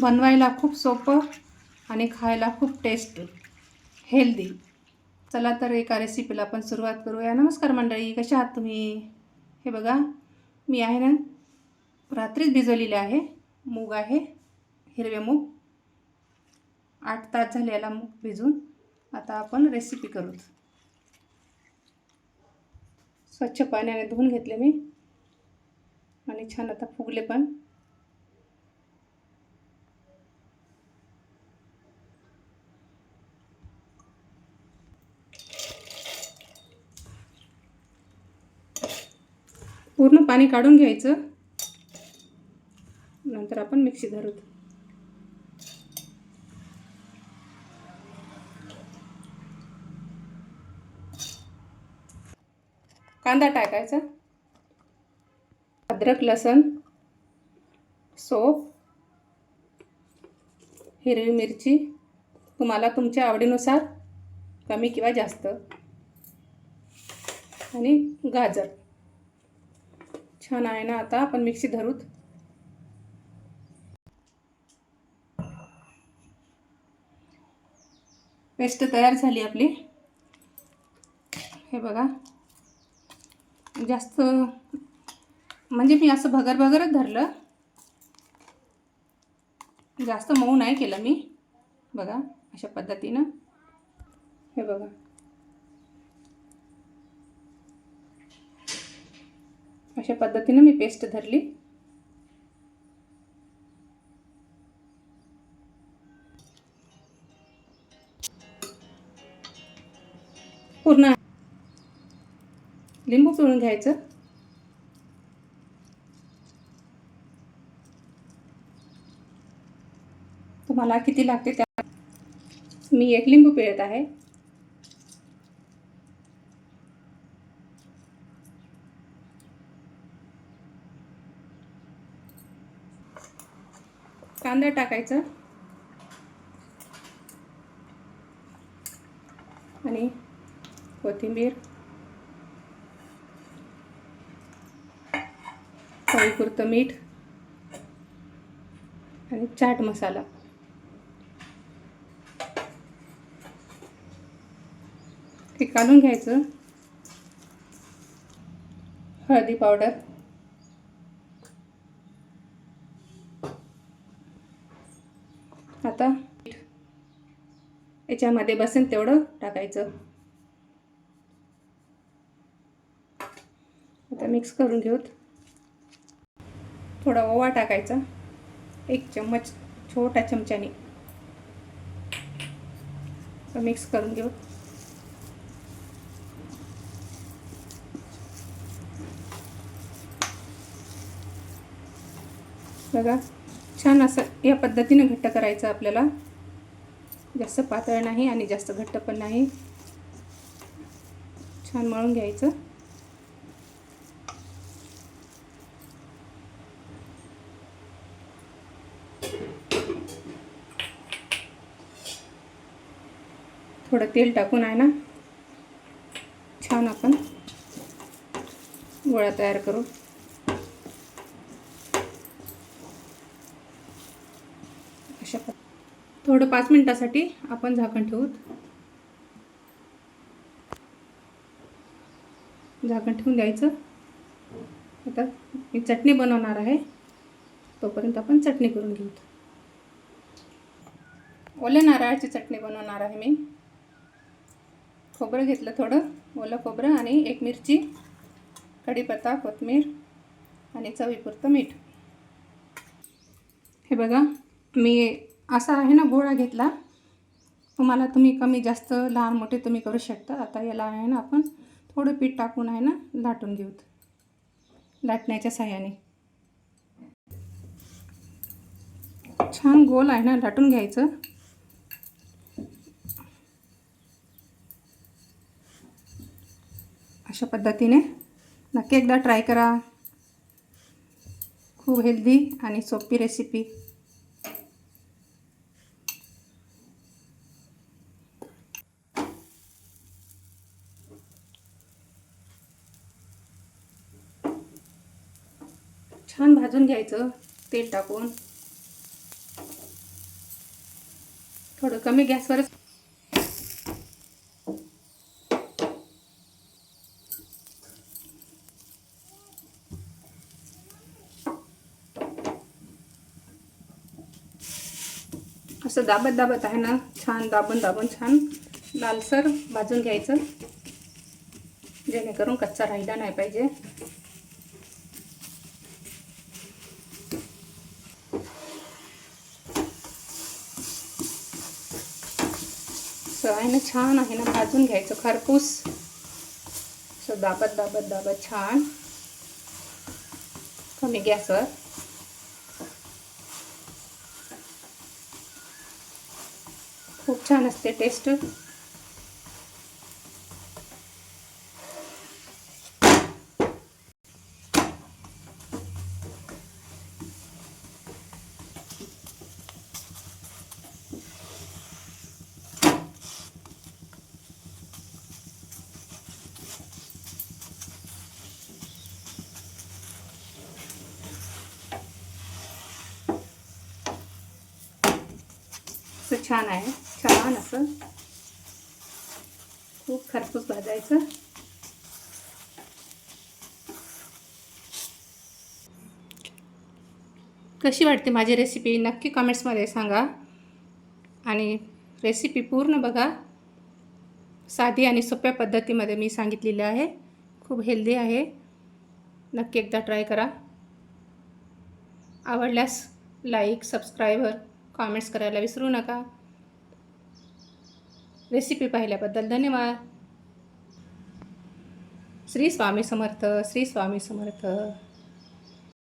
बनवायला खूप सोपं आणि खायला खूप टेस्ट हेल्दी चला तर एका रेसिपीला आपण सुरुवात करूया. नमस्कार मंडळी कशा आहात तुम्ही? हे बघा मी आहे ना रात्रीच भिजवलेले आहे. मूग आहे हिरवे मूग. आठ तास झाले याला मूग भिजून. आता आपण रेसिपी करू स्वच्छ पाण्याने धुवून घेतले मी. आणि छान आता फुगले पण. पूर्ण पाणी काढून घ्यायचं. नंतर आपण मिक्सी धरू कांदा टाकायचा. अद्रक लसण सोप हिरवी मिरची. तुम्हाला तुमच्या आवडीनुसार कमी किंवा जास्त. आणि गाजर. छान आहे ना आता आपण मिक्सी धरूत. पेस्ट तयार झाली आपली. हे बघा. जास्त म्हणजे मी असं भगर भगरच धरलं. जास्त मऊ नाही केलं मी. बघा अशा पद्धतीनं. हे बघा. अशा पद्धतीनं मी पेस्ट धरली. पूर्ण लिंबू पिळून घ्यायचं. तुम्हाला किती लागते त्या मी एक लिंबू पिळत आहे. कांदा टाकायचा. आणि कोथिंबीर. चवीपुरतं मीठ. आणि चाट मसाला. हे काढून घ्यायचं. हळदी पावडर. आता? याच्यामध्ये बसेल तेवढं टाकायचं. आता मिक्स करून घेऊत. थोडा ओवा टाकायचा. एक चम्मच छोट्या चमच्याने. मिक्स करून घेऊ बघा. छान असं या पद्धतीनं घट्ट करायचं आपल्याला. जास्त पातळ नाही आणि जास्त घट्ट पण नाही. छान मळून घ्यायचं. थोडं तेल टाकून आहे ना? छान आपण गोळा तयार करू अशा थोडं पाच मिनटासाठी आपण झाकण ठेवूत. झाकण ठेवून द्यायचं. आता मी चटणी बनवणार आहे. तोपर्यंत आपण चटणी करून घेऊ ओल्या नारळाची चटणी बनवणार आहे मी. खोबरं घेतलं थोडं. ओलं खोबरं आणि एक मिरची कढीपत्ता कोथमीर आणि चवीपुरतं मीठ. हे बघा मी असा आहे ना गोळा घेतला. तुम्हाला तुम्ही कमी जास्त लहान मोठे तुम्ही करू शकता. आता याला आहे ना आपण थोडं पीठ टाकून आहे ना लाटून घेऊत लाटण्याच्या साह्याने. छान गोल आहे ना लाटून घ्यायचं. अशा पद्धतीने नक्की एकदा ट्राय करा. खूप हेल्दी आणि सोपी रेसिपी. छान भाजून घ्यायचं तेल टाकून. थोडं कमी गॅसवरच असं दाबत दाबत आहे ना छान दाबून दाबून छान लालसर भाजून घ्यायचं. जेणेकरून कच्चा राहिला नाही पाहिजे. असं आहे ना छान आहे ना भाजून घ्यायचं खरपूस. असं दाबत दाबत दाबत छान. कमी गॅसवर. खूप छान असते टेस्ट छान आहे. छान असं. खूप खरपूस भाजायचं. कशी वाटते माझी रेसिपी नक्की कमेंट्समध्ये सांगा. आणि रेसिपी पूर्ण बघा. साधी आणि सोप्या पद्धतीमध्ये मी सांगितलेली आहे. खूप हेल्दी आहे. नक्की एकदा ट्राय करा. आवडल्यास लाईक सबस्क्रायबर कॉमेंट्स करायला विसरू नका. रेसिपी पाहिल्याबद्दल धन्यवाद. श्री स्वामी समर्थ श्री स्वामी समर्थ.